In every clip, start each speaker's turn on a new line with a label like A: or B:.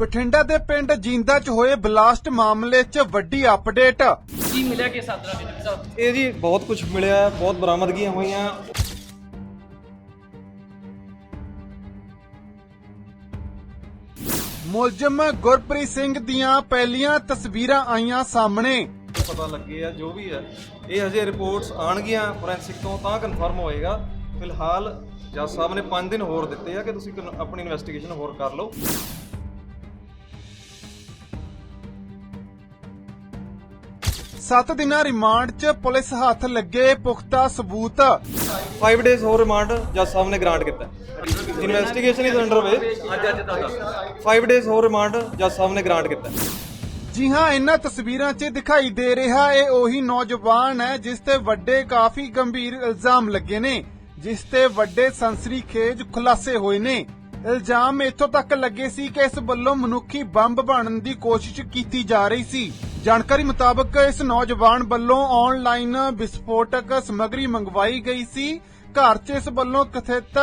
A: ਬਠਿੰਡਾ ਦੇ ਪਿੰਡ ਜੀਂਦਾ 'ਚ ਹੋਏ ਬਲਾਸਟ ਮਾਮਲੇ 'ਚ ਵੱਡੀ ਅਪਡੇਟ।
B: ਕੀ ਮਿਲਿਆ ਕਿ ਸਾਦਰਾ ਵਿਜੇ ਸਾਹਿਬ?
C: ਇਹ ਜੀ ਬਹੁਤ ਕੁਝ ਮਿਲਿਆ ਬਹੁਤ ਬਰਾਮਦਗੀਆਂ ਹੋਈਆਂ।
A: ਮੁਲਜ਼ਮ ਗੁਰਪ੍ਰੀਤ ਸਿੰਘ ਦੀਆਂ ਪਹਿਲੀਆਂ ਤਸਵੀਰਾਂ ਆਈਆਂ ਸਾਹਮਣੇ।
C: ਪਤਾ ਲੱਗੇ ਆ ਜੋ ਵੀ ਹੈ ਇਹ ਹਜੇ ਰਿਪੋਰਟਸ ਆਣਗੀਆਂ ਫੋਰੈਂਸਿਕ ਤੋਂ ਤਾਂ ਕਨਫਰਮ ਹੋਏਗਾ। ਫਿਲਹਾਲ ਜੱਜ ਸਾਹਿਬ ਨੇ 5 ਦਿਨ ਹੋਰ ਦਿੱਤੇ ਆ ਕਿ ਤੁਸੀਂ ਆਪਣੀ ਇਨਵੈਸਟੀਗੇਸ਼ਨ ਹੋਰ ਕਰ ਲਓ।
A: ਸੱਤ ਦਿਨਾਂ ਰਿਮਾਂਡ 'ਚ ਪੁਲਿਸ ਹੱਥ ਲੱਗੇ ਪੁਖਤਾ ਸਬੂਤ।
C: 5 ਡੇਜ਼ ਹੋਰ ਰਿਮਾਂਡ ਜੱਜ ਸਾਹਿਬ ਨੇ ਗ੍ਰਾਂਟ ਕੀਤਾ। ਇਨਵੈਸਟੀਗੇਸ਼ਨ ਇਜ਼ ਅੰਡਰਵੇ
B: ਅੱਜ ਅੱਜ ਦਾ
C: 5 ਡੇਜ਼ ਹੋਰ ਰਿਮਾਂਡ ਜੱਜ ਸਾਹਿਬ ਨੇ ਗ੍ਰਾਂਟ ਕੀਤਾ।
A: ਜੀ ਹਾਂ ਇਹਨਾਂ ਤਸਵੀਰਾਂ 'ਚ ਦਿਖਾਈ ਦੇ ਰਿਹਾ ਇਹ ਉਹੀ ਨੌਜਵਾਨ ਹੈ ਜਿਸ ਤੇ ਵੱਡੇ ਕਾਫੀ ਗੰਭੀਰ ਇਲਜ਼ਾਮ ਲੱਗੇ ਨੇ ਜਿਸ ਤੇ ਵੱਡੇ ਸੰਸਰੀਖੇਜ ਖੁਲਾਸੇ ਹੋਏ ਨੇ। ਇਲਜ਼ਾਮ ਇੱਥੋਂ ਤੱਕ ਲੱਗੇ ਸੀ ਕਿ ਇਸ ਵੱਲੋਂ ਮਨੁੱਖੀ ਬੰਬ ਬਣਨ ਦੀ ਕੋਸ਼ਿਸ਼ ਕੀਤੀ ਜਾ ਰਹੀ ਸੀ। ਜਾਣਕਾਰੀ ਮੁਤਾਬਕ ਇਸ ਨੌਜਵਾਨ ਵੱਲੋਂ ਆਨਲਾਈਨ ਵਿਸਫੋਟਕ ਸਮਗਰੀ ਮੰਗਵਾਈ ਗਈ ਸੀ। ਘਰ 'ਚ ਇਸ ਵੱਲੋਂ ਕਥਿਤ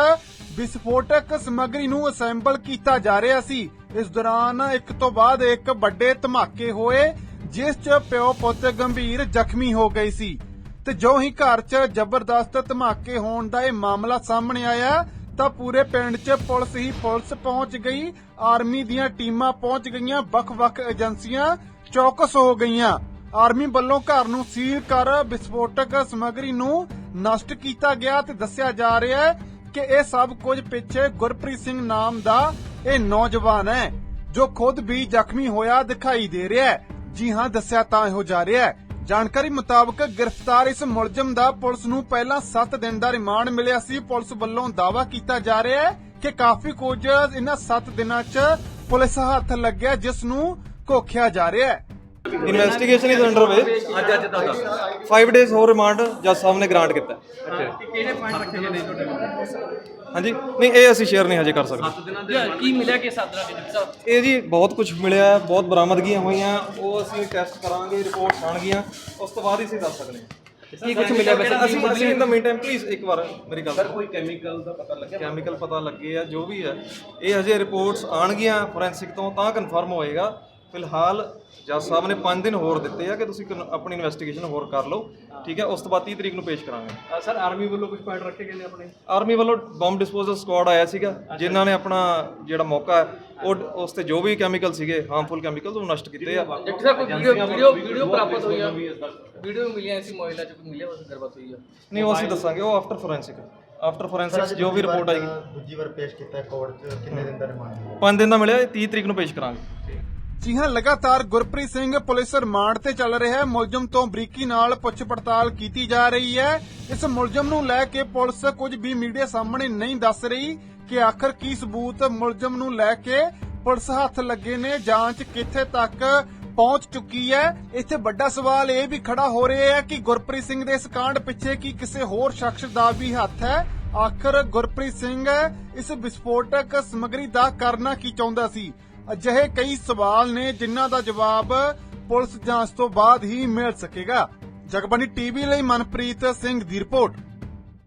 A: ਵਿਸਫੋਟਕ ਸਮਗਰੀ ਨੂੰ ਅਸੈਂਬਲ ਕੀਤਾ ਜਾ ਰਿਹਾ ਸੀ। ਇਸ ਦੌਰਾਨ ਇੱਕ ਤੋਂ ਬਾਅਦ ਇੱਕ ਵੱਡੇ ਧਮਾਕੇ ਹੋਏ, ਜਿਸ 'ਚ ਪਿਓ ਪੁੱਤ ਗੰਭੀਰ ਜ਼ਖਮੀ ਹੋ ਗਏ ਸੀ। ਤੇ ਜੋ ਹੀ ਘਰ 'ਚ ਜ਼ਬਰਦਸਤ ਧਮਾਕੇ ਹੋਣ ਦਾ ਇਹ ਮਾਮਲਾ ਸਾਹਮਣੇ ਆਇਆ, ਤਾਂ ਪੂਰੇ ਪਿੰਡ 'ਚ ਪੁਲਿਸ ਹੀ ਪੁਲਿਸ ਪਹੁੰਚ ਗਈ। ਆਰਮੀ ਦੀਆਂ ਟੀਮਾਂ ਪਹੁੰਚ ਗਈਆਂ ਵੱਖ-ਵੱਖ ਏਜੰਸੀਆਂ ਚੌਕਸ ਹੋ ਗਈਆਂ। ਆਰਮੀ ਵੱਲੋਂ ਘਰ ਨੂੰ ਸੀਲ ਕਰ ਵਿਸਫੋਟਕ ਸਮੱਗਰੀ ਨੂੰ ਨਸ਼ਟ ਕੀਤਾ ਗਿਆ ਤੇ ਦੱਸਿਆ ਜਾ ਰਿਹਾ ਹੈ ਕਿ ਇਹ ਸਭ ਕੁਝ ਪਿੱਛੇ ਗੁਰਪ੍ਰੀਤ ਸਿੰਘ ਨਾਮ ਦਾ ਇਹ ਨੌਜਵਾਨ ਹੈ, ਜੋ ਖੁਦ ਵੀ ਜ਼ਖਮੀ ਹੋਇਆ ਦਿਖਾਈ ਦੇ ਰਿਹਾ ਹੈ। ਜੀ ਹਾਂ, ਦੱਸਿਆ ਤਾਂ ਇਹੋ ਜਾ ਰਿਹਾ ਹੈ। ਜਾਣਕਾਰੀ ਮੁਤਾਬਕ ਗ੍ਰਿਫਤਾਰ ਇਸ ਮੁਲਜ਼ਮ ਦਾ ਪੁਲਿਸ ਨੂੰ ਪਹਿਲਾਂ 7 ਦਿਨ ਦਾ ਰਿਮਾਂਡ ਮਿਲਿਆ ਸੀ। ਪੁਲਿਸ ਵੱਲੋਂ ਦਾਵਾ ਕੀਤਾ ਜਾ ਰਿਹਾ ਹੈ ਕਿ ਕਾਫੀ ਕੁਝ ਇਹਨਾਂ 7 ਦਿਨਾਂ 'ਚ ਪੁਲਿਸ ਹੱਥ ਲੱਗਿਆ, ਜਿਸ ਨੂੰ ਘੋਖਿਆ ਜਾ ਰਿਹਾ ਹੈ।
C: ਇਨਵੈਸਟੀਗੇਸ਼ਨ ਇਜ਼ ਅੰਡਰਵੇ
B: ਅੱਜ ਅੱਜ ਦਾ
C: 5 ਡੇਜ਼ ਹੋਰ ਰਿਮਾਂਡ ਜੱਜ ਸਾਹਿਬ ਨੇ ਗ੍ਰਾਂਟ ਕੀਤਾ।
B: ਅੱਛਾ। ਕਿਹੜੇ ਪੁਆਇੰਟ ਰੱਖੇ ਗਏ ਨੇ ਤੁਹਾਡੇ
C: ਹਾਂਜੀ। ਨਹੀਂ ਇਹ ਅਸੀਂ ਸ਼ੇਅਰ ਨਹੀਂ ਹਜੇ ਕਰ ਸਕਦੇ।
B: ਦਿਨਾਂ ਦੇ ਕੀ ਮਿਲਿਆ ਕਿ ਸਾਦਰਾ ਵਿਜੇ ਸਾਹਿਬ
C: ਇਹ ਜੀ ਬਹੁਤ ਕੁਝ ਮਿਲਿਆ ਬਹੁਤ ਬਰਾਮਦਗੀਆਂ ਹੋਈਆਂ ਉਹ ਅਸੀਂ ਟੈਸਟ ਕਰਾਂਗੇ ਰਿਪੋਰਟਸ ਆਣਗੀਆਂ ਉਸ ਤੋਂ ਬਾਅਦ ਹੀ ਅਸੀਂ ਦੱਸ ਸਕਦੇ ਹਾਂ।
B: ਕੀ ਕੁਝ ਮਿਲਿਆ ਵੈਸੇ?
C: ਅਸੀਂ ਅਸੀਂ in the mean time please ਇੱਕ ਵਾਰ ਮੇਰੀ ਗੱਲ ਸਰ ਕੋਈ ਕੈਮੀਕਲ ਦਾ ਪਤਾ ਲੱਗਿਆ? ਕੈਮੀਕਲ ਪਤਾ ਲੱਗੇ ਆ ਜੋ ਵੀ ਹੈ। ਇਹ ਹਜੇ ਰਿਪੋਰਟਸ ਆਣਗੀਆਂ ਫੋਰੈਂਸਿਕ ਤੋਂ ਤਾਂ ਕਨਫਰਮ ਹੋਏਗਾ। ਫਿਲਹਾਲ ਜੱਜ ਸਾਹਿਬ ਨੇ 5 ਦਿਨ ਹੋਰ ਦਿੱਤੇ ਆ ਕਿ ਤੁਸੀਂ ਕਨ- ਆਪਣੀ ਇਨਵੈਸਟੀਗੇਸ਼ਨ ਹੋਰ ਕਰ ਲਓ ਠੀਕ ਹੈ? ਉਸ ਤੋਂ ਬਾਅਦ 30 ਤਰੀਕ ਨੂੰ ਪੇਸ਼ ਕਰਾਂਗੇ।
B: ਸਰ ਆਰਮੀ ਵੱਲੋਂ ਕੁਝ ਪੁਆਇੰਟ ਰੱਖੇ ਗਏ ਨੇ ਆਪਣੇ?
C: ਆਰਮੀ ਵੱਲੋਂ ਬੰਬ ਡਿਸਪੋਜ਼ਲ ਸਕੁਆਡ ਆਇਆ ਸੀਗਾ ਜਿਨ੍ਹਾਂ ਨੇ ਆਪਣਾ ਜਿਹੜਾ ਮੌਕਾ ਹੈ ਉਹ ਉਸ ਤੇ ਜੋ ਵੀ ਕੈਮੀਕਲ ਸੀਗੇ ਹਾਰਮਫੁਲ ਕੈਮੀਕਲਸ ਉਹ ਨਸ਼ਟ ਕੀਤੇ ਆ।
B: ਜੱਟ ਸਾਹਿਬ ਕੋਈ ਵੀਡੀਓ ਵੀਡੀਓ ਵੀਡੀਓ ਪ੍ਰਾਪਤ ਹੋਈ ਆ। ਵੀਡੀਓ ਮਿਲੀਆਂ ਸੀ ਮੋਬਾਈਲਾਂ ਚ ਕੋਈ ਮਿਲਿਆ ਉਸ ਗੱਲਬਾਤ ਹੋਈ ਆ।
C: ਨਹੀਂ ਉਹ ਅਸੀਂ ਦੱਸਾਂਗੇ ਉਹ ਆਫਟਰ ਫੋਰੈਂਸਿਕ ਆਫਟਰ ਫੋਰੈਂਸਿਕਸ ਜੋ ਵੀ ਰਿਪੋਰਟ ਆਏਗੀ।
D: ਦੂਜੀ ਵਾਰ ਪੇਸ਼ ਕੀਤਾ ਕੋਰਟ 'ਚ ਕਿੰਨੇ ਦਿਨ ਦਾ ਰਿਮਾਂਡ
C: 5 ਦਿਨ ਦਾ ਮਿਲਿਆ ਇਹ 30 ਤਰੀਕ ਨੂੰ ਪੇਸ਼ ਕਰਾਂਗੇ।
A: ਜੀ ਹਾਂ, ਲਗਾਤਾਰ ਗੁਰਪ੍ਰੀਤ ਸਿੰਘ ਪੁਲਿਸ ਰਿਮਾਂਡ ਤੇ ਚੱਲ ਰਿਹਾ ਹੈ। ਮੁਲਜ਼ਮ ਤੋਂ ਬਰੀਕੀ ਨਾਲ ਪੁੱਛ ਪੜਤਾਲ ਕੀਤੀ ਜਾ ਰਹੀ ਹੈ। ਇਸ ਮੁਲਜ਼ਮ ਨੂੰ ਲੈ ਕੇ ਪੁਲਿਸ ਕੁਝ ਵੀ ਮੀਡੀਆ ਸਾਹਮਣੇ ਨਹੀਂ ਦੱਸ ਰਹੀ ਕਿ ਆਖਰ ਕੀ ਸਬੂਤ ਮੁਲਜ਼ਮ ਨੂੰ ਲੈ ਕੇ ਪੁਲਿਸ ਹੱਥ ਲੱਗੇ ਨੇ, ਜਾਂਚ ਕਿੱਥੇ ਤੱਕ ਪਹੁੰਚ ਚੁੱਕੀ ਹੈ। ਇੱਥੇ ਵੱਡਾ ਸਵਾਲ ਇਹ ਵੀ ਖੜਾ ਹੋ ਰਿਹਾ ਹੈ ਕਿ ਗੁਰਪ੍ਰੀਤ ਸਿੰਘ ਦੇ ਇਸ ਕਾਂਡ ਪਿੱਛੇ ਕੀ ਕਿਸੇ ਹੋਰ ਸ਼ਖਸ ਦਾ ਵੀ ਹੱਥ ਹੈ? ਆਖਰ ਗੁਰਪ੍ਰੀਤ ਸਿੰਘ ਇਸ ਵਿਸਫੋਟਕ ਸਮਗਰੀ ਦਾ ਕਰਨਾ ਕੀ ਚਾਹੁੰਦਾ ਸੀ? ਅਜਿਹੇ ਕਈ ਸਵਾਲ ਨੇ ਜਿਨ੍ਹਾਂ ਦਾ ਜਵਾਬ ਪੁਲਿਸ ਜਾਂਚ ਤੋਂ ਬਾਅਦ ਹੀ ਮਿਲ ਸਕੇਗਾ। ਜਗਬਾਨੀ ਟੀਵੀ ਲਈ ਮਨਪ੍ਰੀਤ ਸਿੰਘ ਦੀ ਰਿਪੋਰਟ।